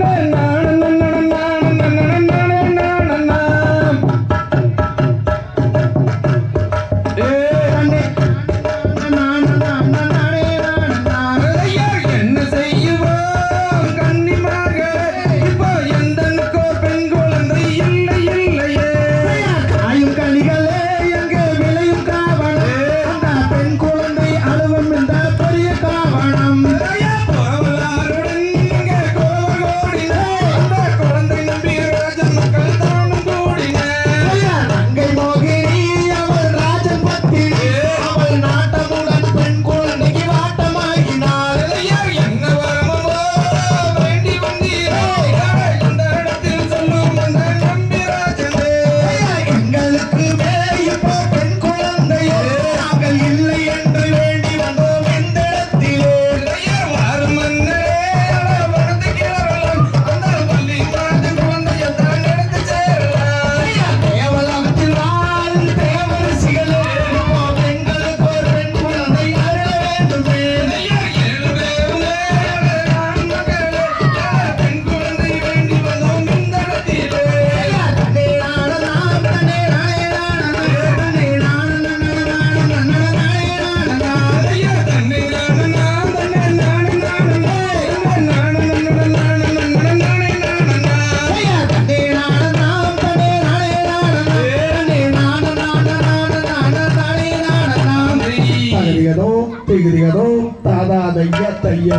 no, no. நானே நானலாம் தாதா தைய தைய